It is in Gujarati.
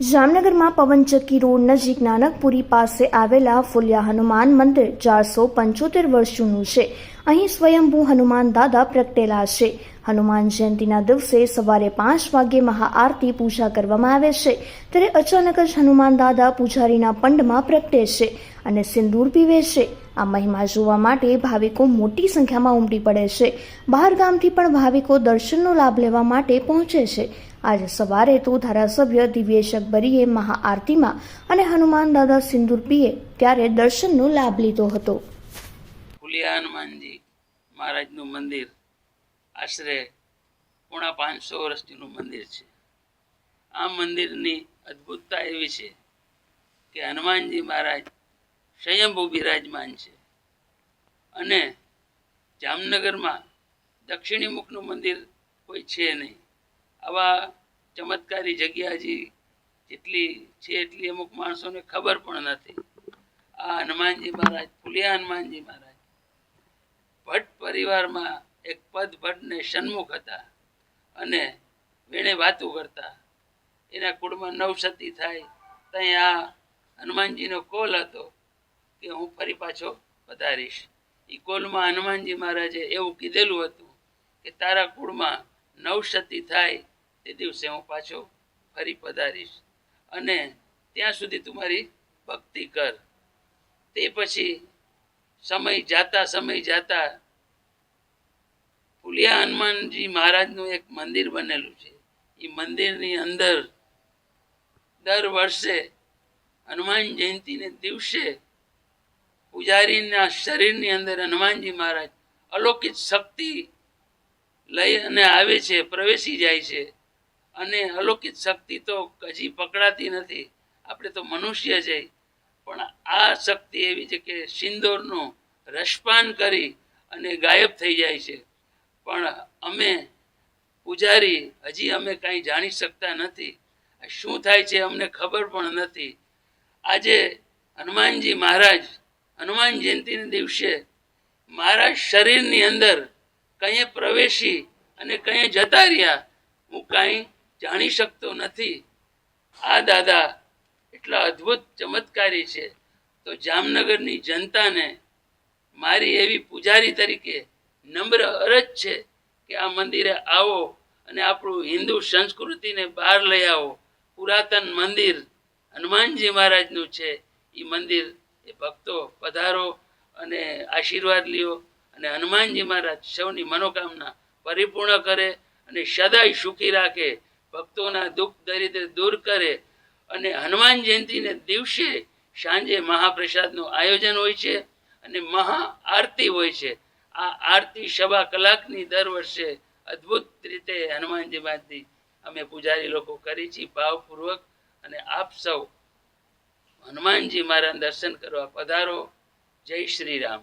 જામનગરમાં પવનચક્કી રોડ નજીક નાનકપુરી પાસે આવેલા ફુલિયા હનુમાન મંદિર ચારસો પંચોતેર વર્ષ જૂનું છે. અહીં સ્વયંભૂ હનુમાન દાદા પ્રગટેલા છે. હનુમાન જયંતિના દિવસે સવારે પાંચ વાગ્યે મહાઆરતી પૂજા કરવામાં આવે છે, ત્યારે અચાનક જ હનુમાન દાદા પૂજારીના પંડમાં પ્રગટે છે અને સિંદૂર પીવે છે. આ મહિમા જોવા માટે ભાવિકો મોટી સંખ્યામાં ઉમટી પડે છે. બહાર ગામથી પણ ભાવિકો દર્શનનો લાભ લેવા માટે પહોંચે છે. આજે સવારે તો ધારાસભ્ય દિવ્યેશ અકબરીએ મહાઆરતીમાં અને હનુમાન દાદા સિંદૂર પીએ ત્યારે દર્શનનો લાભ લીધો હતો. ફુલિયા હનુમાનજી મહારાજનું મંદિર આશરે પોણા પાંચસો વર્ષનું મંદિર છે. આ મંદિરની અદ્ભુતતા એવી છે કે હનુમાનજી મહારાજ સ્વયંભૂ બિરાજમાન છે અને જામનગરમાં દક્ષિણી મુખનું મંદિર કોઈ છે નહીં. આવા ચમત્કારી જગ્યા હજી જેટલી છે એટલી અમુક માણસોને ખબર પણ નથી. આ હનુમાનજી મહારાજ, ફુલિયા હનુમાનજી મહારાજ. ભટ્ટ પરિવારમાં એક પદ ભટ્ટને સન્મુખ હતા અને વેણે વાતું કરતા. એના કુળમાં નવસતી થાય ત્યાં આ હનુમાનજીનો કોલ હતો કે હું ફરી પાછો પધારીશ. એ કોલમાં હનુમાનજી મહારાજે એવું કીધેલું હતું કે તારા કુળમાં નવસતી થાય, તે દિવસે હું પાછો ફરી પધારીશ. અને ત્યાં સુધી તું મારી ભક્તિ કર. તે પછી સમય જાતા સમય જાતા ફુલિયા હનુમાનજી મહારાજનું એક મંદિર બનેલું છે. એ મંદિરની અંદર દર વર્ષે હનુમાન જયંતિને દિવસે પૂજારીના શરીરની અંદર હનુમાનજી મહારાજ અલૌકિક શક્તિ લઈ અને આવે છે, પ્રવેશી જાય છે. અને અલૌકિક શક્તિ તો હજી પકડાતી નથી. આપણે તો મનુષ્ય છે પણ આ શક્તિ એવી છે કે સિંદોરનું રસપાન કરી અને ગાયબ થઈ જાય છે. પણ અમે પૂજારી હજી અમે કાંઈ જાણી શકતા નથી. શું થાય છે અમને ખબર પણ નથી. આજે હનુમાનજી મહારાજ, હનુમાન જયંતિના દિવસે મારા શરીરની અંદર કંઈ પ્રવેશી અને કંઈ જતા રહ્યા, હું કાંઈ જાણી શકતો નથી. આ દાદા એટલા અદ્ભુત ચમત્કારી છે. તો જામનગરની જનતાને મારી એવી પૂજારી તરીકે નમ્ર અરજ છે કે આ મંદિરે આવો અને આપણું હિન્દુ સંસ્કૃતિને બહાર લઈ આવો. પુરાતન મંદિર હનુમાનજી મહારાજનું છે. એ મંદિર એ ભક્તો પધારો અને આશીર્વાદ લ્યો. અને હનુમાનજી મહારાજ સૌની મનોકામના પરિપૂર્ણ કરે અને સદાય સુખી રાખે, ભક્તોના દુઃખ દરિદ્ર દૂર કરે અને હનુમાન જયંતિને દિવસે સાંજે મહાપ્રસાદનું આયોજન હોય છે અને મહા આરતી હોય છે. આ આરતી સવા કલાકની દર વર્ષે અદ્ભુત રીતે હનુમાનજી મહારાજની અમે પૂજારી લોકો કરી છીએ ભાવપૂર્વક અને આપ સૌ હનુમાનજી મહારાજ દર્શન કરવા પધારો. જય શ્રી રામ.